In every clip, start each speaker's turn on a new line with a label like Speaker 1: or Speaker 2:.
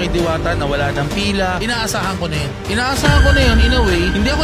Speaker 1: kay Diwata na wala ng pila. Inaasahan ko na yun. Inaasahan ko na yun in a way.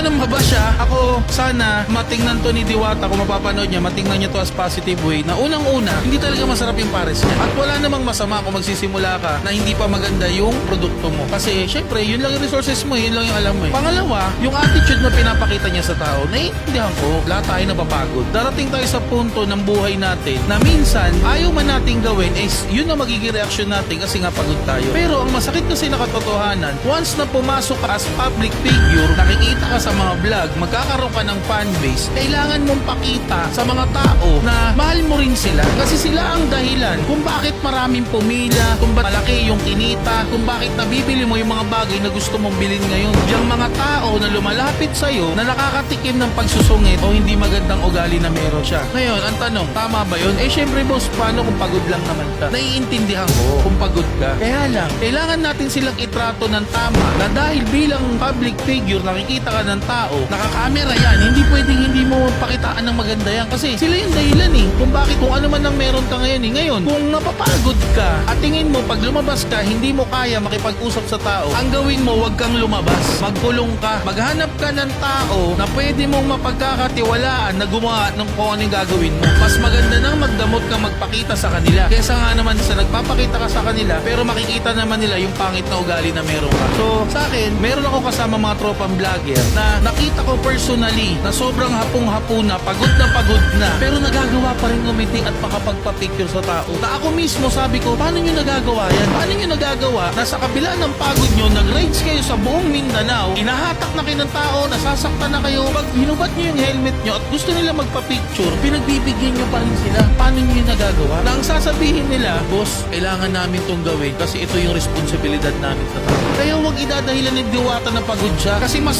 Speaker 1: Ako nang mabasya. Ako sana matingnan to ni Diwata kung mapapanood niya, matingnan niya to as positive way na unang-una, hindi talaga masarap yung pares niya. At wala namang masama kung magsisimula ka na hindi pa maganda yung produkto mo. Kasi syempre, yun lang yung resources mo, yun lang yung alam mo eh. Pangalawa, yung attitude na pinapakita niya sa tao, naiintindihan ko, lahat tayo napapagod. Darating tayo sa punto ng buhay natin na minsan, ayaw man nating gawin is yun ang magiging reaction natin kasi nga pagod tayo. Pero ang masakit kasi na katotohanan, once na pumasok ka as public figure, nakikita ka sa mga vlog, magkakaroon ka ng fan base, kailangan mong pakita sa mga tao na mahal mo rin sila. Kasi sila ang dahilan kung bakit maraming pumila, kung bakit malaki yung kinita, kung bakit nabibili mo yung mga bagay na gusto mong bilhin ngayon. Yung mga tao na lumalapit sa'yo na nakakatikim ng pagsusungit o hindi magandang ugali na meron siya. Ngayon, ang tanong, tama ba yun? Eh syempre boss, paano kung pagod lang naman ka? Naiintindihan ko kung pagod ka. Kaya lang, kailangan natin silang itrato ng tama na dahil bilang public figure, nakikita ka ng tao, nakakamera yan, hindi pwedeng hindi mo pakitaan ng maganda yan. Kasi sila yung dahilan eh. Kung bakit, kung ano man ang meron ka ngayon eh. Ngayon, kung napapagod ka at tingin mo, pag lumabas ka, hindi mo kaya makipag-usap sa tao, ang gawin mo, wag kang lumabas. Magkulong ka. Maghanap ka ng tao na pwede mong mapagkakatiwalaan na gumawa ng kung ano yung gagawin mo. Mas maganda nang magdamot ka magpakita sa kanila. Kesa nga naman sa nagpapakita ka sa kanila, pero makikita naman nila yung pangit na ugali na meron ka. So, sa akin, meron ako kasama mga tropang vlogger na nakita ko personally na sobrang hapong-hapo na, pagod na pagod na, pero nagagawa pa rin ngumiti at makapagpa-picture sa tao. Na ako mismo sabi ko, paano nyo nagagawa yan? Paano nyo nagagawa na sa kabila ng pagod nyo, nag-rides kayo sa buong Mindanao, inahatak na kayo ng tao, nasasaktan na kayo, pag hinubat nyo yung helmet nyo at gusto nila magpa-picture, pinagbibigyan nyo pa rin sila. Paano nyo nagagawa? Na ang sasabihin nila, boss, kailangan namin tong gawin kasi ito yung responsibilidad namin sa tao. Kaya huwag idadahilan ni Diwata na pagod siya kasi mas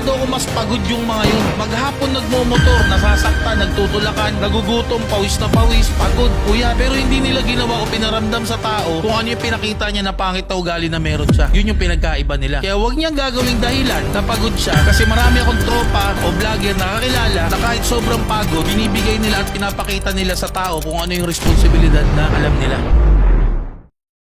Speaker 1: sigurado ako mas pagod yung mga yun. Maghapon nagmomotor, nasasaktan, nagtutulakan, nagugutom, pawis na pawis, pagod, kuya. Pero hindi nila ginawa o pinaramdam sa tao kung ano yung pinakita niya na pangit na ugali na meron siya. Yun yung pinagkaiba nila. Kaya huwag niyang gagawing dahilan na pagod siya kasi marami akong tropa o vlogger na kakilala na kahit sobrang pagod, binibigay nila at pinapakita nila sa tao kung ano yung responsibilidad na alam nila.